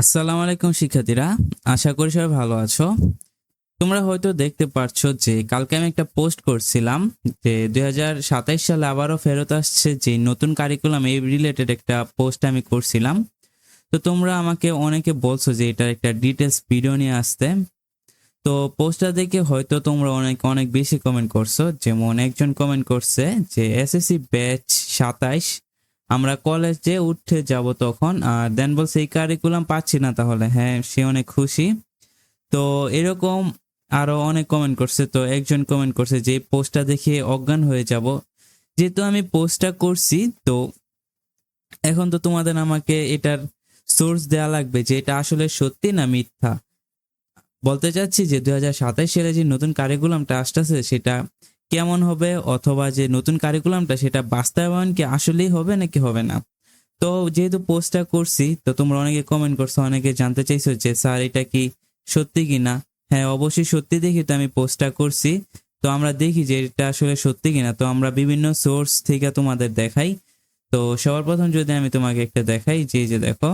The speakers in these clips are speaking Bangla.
আসসালামু আলাইকুম শিক্ষার্থীরা, আশা করি সবাই ভালো আছো। তোমরা হয়তো দেখতে পাচ্ছ যে কালকে আমি একটা পোস্ট করছিলাম যে দু হাজার সাতাশ সালে আবারও ফেরত আসছে যে নতুন কারিকুলাম এই রিলেটেড একটা পোস্ট আমি করছিলাম। তো তোমরা আমাকে অনেকে বলছো যে এটার একটা ডিটেলস ভিডিও নিয়ে আসতে। তো পোস্টটা দেখে হয়তো তোমরা অনেক অনেক বেশি কমেন্ট করছ। যেমন একজন কমেন্ট করছে যে এসএসসি ব্যাচ সাতাইশ আমরা কলেজে উঠে যাব তখন আর দেন বলছে, এই কারিকুলাম পাচ্ছি না তাহলে। হ্যাঁ সে অনেক খুশি। তো এরকম আরও অনেক কমেন্ট করছে। তো একজন কমেন্ট করছে যে পোস্টটা দেখে অজ্ঞান হয়ে যাব। যেহেতু আমি পোস্টটা করছি, তো এখন তো তোমাদের আমাকে এটার সোর্স দেওয়া লাগবে যে, এটা আসলে সত্যি না মিথ্যা? বলতে চাচ্ছি যে দু হাজার সাতাশ সালে যে নতুন কারিকুলামটা আসতেছে, সেটা কেমন হবে অথবা যে নতুন কারিকুলামটা সেটা বাস্তবায়ন কি আসলেই হবে নাকি হবে না? তো যেহেতু পোস্টটা করছি, তো তোমরা অনেকে কমেন্ট করছ, অনেকে জানতে চাইছো যে, স্যার, এটা কি সত্যি কি না হ্যাঁ অবশ্যই সত্যি দেখি তো আমি পোস্টটা করছি। তো আমরা দেখি যে এটা আসলে সত্যি কিনা। তো আমরা বিভিন্ন সোর্স থেকে তোমাদের দেখাই। তো সবার প্রথম যদি আমি তোমাকে একটা দেখাই, যে যে দেখো।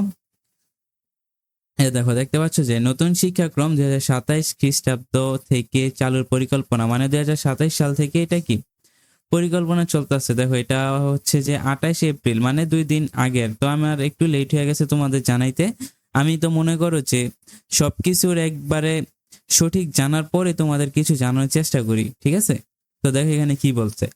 দেখো, দেখতে পাচ্ছ যে নতুন শিক্ষাক্রম দুই হাজার সাতাইশ খ্রিস্টাব্দ থেকে চালুর পরিকল্পনা মানে দুই হাজার সাতাইশ সাল থেকে এটা কি? পরিকল্পনা চলতেছে। দেখো, এটা হচ্ছে যে আঠাশ এপ্রিল মানে দুই দিন আগের। তো আমার একটু লেট হয়ে গেছে তোমাদের জানাইতে। আমি তো মনে করো যে সবকিছুর একবারে সঠিক জানার পরে তোমাদের কিছু জানার চেষ্টা করি, ঠিক আছে? তো দেখো এখানে কি বলছে?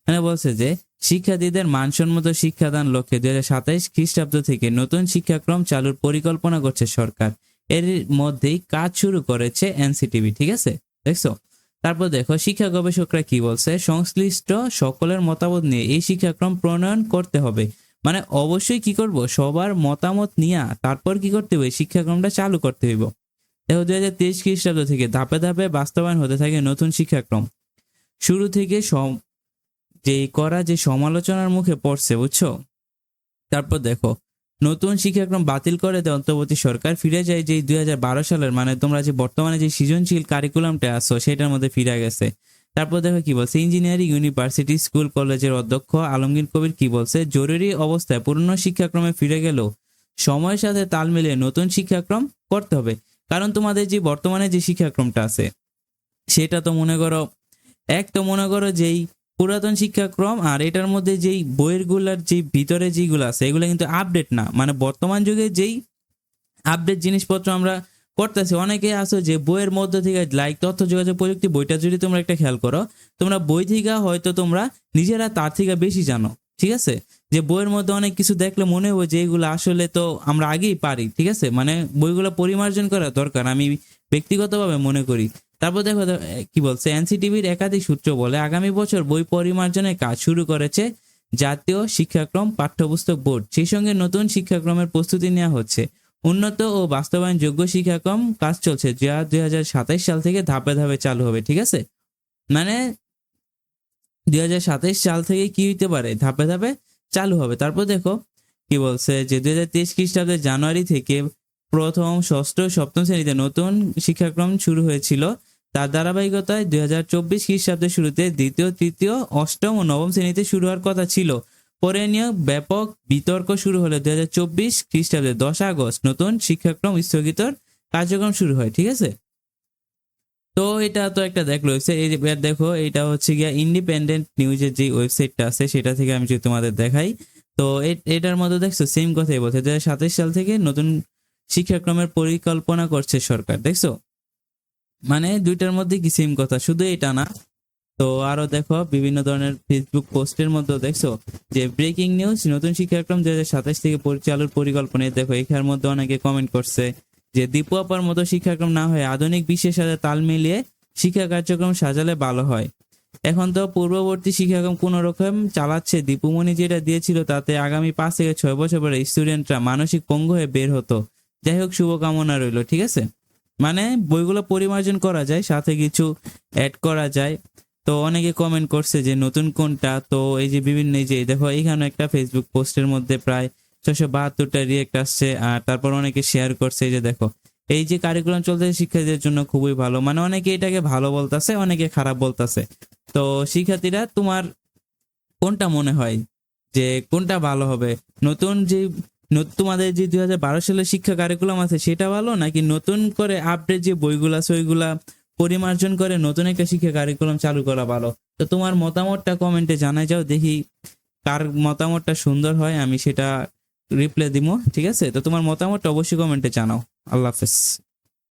এখানে বলছে যে শিক্ষার্থীদের মানসম্মত শিক্ষাদান লক্ষ্যে দুই হাজার সাতাইশ খ্রিস্টাব্দ থেকে নতুন শিক্ষাক্রম চালুর পরিকল্পনা করছে সরকার। এর মধ্যেই কাজ শুরু করেছে এনসিটিভি, ঠিক আছে? দেখছ? তারপর দেখো, শিক্ষা গবেষকরা কি বলছে? সংশ্লিষ্ট সকলের মতামত নিয়ে এই শিক্ষাক্রম প্রণয়ন করতে হবে। মানে অবশ্যই কি করব? সবার মতামত নিয়ে তারপর কি করতে হবে? শিক্ষাক্রমটা চালু করতে হইব। দেখো দুই হাজার তেইশ খ্রিস্টাব্দ থেকে ধাপে ধাপে বাস্তবায়ন হতে থাকে নতুন শিক্ষাক্রম। শুরু থেকে যে করা যে সমালোচনার মুখে পড়ছে, বুঝছ? তারপর দেখো, নতুন শিক্ষাক্রম বাতিল করে দেয় অন্তর্বর্তী সরকার ফিরে যায় যে দুই হাজার বারো সালের মানে তোমরা যে বর্তমানে যে সৃজনশীল কারিকুলামটা আছো, সেটার মধ্যে ফিরে গেছে। তারপর দেখো কি বলছে ইঞ্জিনিয়ারিং ইউনিভার্সিটি স্কুল কলেজের অধ্যক্ষ আলমগীর কবির কি বলছে, জরুরি অবস্থায় পুরনো শিক্ষাক্রমে ফিরে গেলেও সময়ের সাথে তাল মিলিয়ে নতুন শিক্ষাক্রম করতে হবে। কারণ তোমাদের যে বর্তমানে যে শিক্ষাক্রমটা আছে, সেটা তো মনে করো, এক তো মনে করো যেই পুরাতন শিক্ষাক্রম আর এটার মধ্যে যেই বইয়েরগুলার যে ভিতরে যেগুলো আছে, এগুলো কিন্তু আপডেট না। মানে বর্তমান যুগে যেই আপডেট জিনিসপত্র আমরা করতেছি, অনেকে আছে যে বইয়ের মধ্যে থেকে লাইক তথ্য, যোগাযোগ, প্রযুক্তি, বইটা যদি তোমরা একটা খেয়াল করো, তোমরা বই থেকে হয়তো তোমরা নিজেরা তার থেকে বেশি জানো, ঠিক আছে? যে বইয়ের মধ্যে অনেক কিছু দেখলে মনে হবে যে এগুলো আসলে তো আমরা আগেই পারি, ঠিক আছে? মানে বইগুলো পরিমার্জন করা দরকার, আমি ব্যক্তিগতভাবে মনে করি। তারপর দেখো কি বলছে এনসিটিভির একাধিক সূত্র বলে আগামী বছর বই পরিমার্জনের কাজ শুরু করেছে জাতীয় শিক্ষাক্রম পাঠ্যপুস্তক বোর্ড। সেই সঙ্গে নতুন শিক্ষাক্রমের প্রস্তুতি নেওয়া হচ্ছে। উন্নত ও বাস্তবায়ন যোগ্য শিক্ষাক্রম কাজ চলছে, যা দুই সাল থেকে ধাপে ধাপে চালু হবে, ঠিক আছে? মানে দুই সাল থেকে কি হইতে পারে? ধাপে ধাপে চালু হবে। তারপর দেখো, কি বলছে যে দুই হাজার তেইশ খ্রিস্টাব্দের জানুয়ারি থেকে প্রথম, ষষ্ঠ, সপ্তম শ্রেণীতে নতুন শিক্ষাক্রম শুরু হয়েছিল। তার ধারাবাহিকতায় দুই হাজার চব্বিশ খ্রিস্টাব্দের শুরুতে দ্বিতীয়, তৃতীয়, অষ্টম ও নবম শ্রেণীতে শুরু হওয়ার কথা ছিল। পরে নিয়ে ব্যাপক বিতর্ক শুরু হলে দুই হাজার চব্বিশ খ্রিস্টাব্দের দশ আগস্ট। নতুন শিক্ষাক্রম স্থগিতর কার্যক্রম শুরু হয়, ঠিক আছে? তো এটা তো একটা দেখল ওয়েবসাইট দেখো, এটা হচ্ছে গিয়া ইন্ডিপেন্ডেন্ট নিউজের যে ওয়েবসাইটটা আছে, সেটা থেকে আমি যদি তোমাদের দেখাই। তো এটার মধ্যে দেখছ সেম কথাই বলছে। দু হাজার সাতাশ সাল থেকে নতুন শিক্ষাক্রমের পরিকল্পনা করছে সরকার, দেখছ? মানে দুইটার মধ্যে কি সেম কথা? শুধু এটা না। তো আরও দেখো, বিভিন্ন ধরনের ফেসবুক পোস্টের মধ্যে দেখছ যে ব্রেকিং নিউজ নতুন শিক্ষাক্রম দুই হাজার সাতাশ থেকে পরিচালুর পরিকল্পনা। দেখো, এখানের মধ্যে অনেকে কমেন্ট করছে যে দীপু আপার মতো শিক্ষাক্রম না হয়ে আধুনিক বিশ্বের সাথে তাল মিলিয়ে শিক্ষা কার্যক্রম সাজালে ভালো হয়। এখন তো পূর্ববর্তী শিক্ষাক্রম কোন রকম চালাচ্ছে। দীপুমণি যেটা দিয়েছিল তাতে আগামী পাঁচ থেকে ছয় বছর পরে স্টুডেন্টরা মানসিক পঙ্গু হয়ে বের হতো। যাই হোক, শুভকামনা রইল, ঠিক আছে? মানে বইগুলো পরিমার্জন করা যায়, সাথে কিছু অ্যাড করা যায়। তো অনেকে কমেন্ট করছে যে নতুন কোনটা? তো এই যে বিভিন্ন এই যে, দেখো এখানে একটা ফেসবুক পোস্টের মধ্যে প্রায় ছশো বাহাত্তরটা রিয়েক্ট আসছে, আর তারপর অনেকে শেয়ার করছে এই যে দেখো, এই যে কারিকুলাম চলতেছে শিক্ষার্থীদের জন্য খুবই ভালো। মানে অনেকে এটাকে ভালো বলতাছে, অনেকে খারাপ বলতাছে। তো শিক্ষার্থীরা, তোমার কোনটা মনে হয় যে কোনটা ভালো হবে? নতুন যে তোমাদের যে দুই হাজার বারো সালের শিক্ষা কারিকুলাম আছে, সেটা ভালো? নাকি নতুন করে আপডেট যে বইগুলা সইগুলা পরিমার্জন করে নতুন একটা শিক্ষা কারিকুলাম চালু করা ভালো? তো তোমার মতামতটা কমেন্টে জানাই যাও, দেখি কার মতামতটা সুন্দর হয়, আমি সেটা রিপ্লাই দিব ঠিক আছে? তো তোমার মতামতটা অবশ্যই কমেন্টে জানাও। আল্লাহ হাফেজ।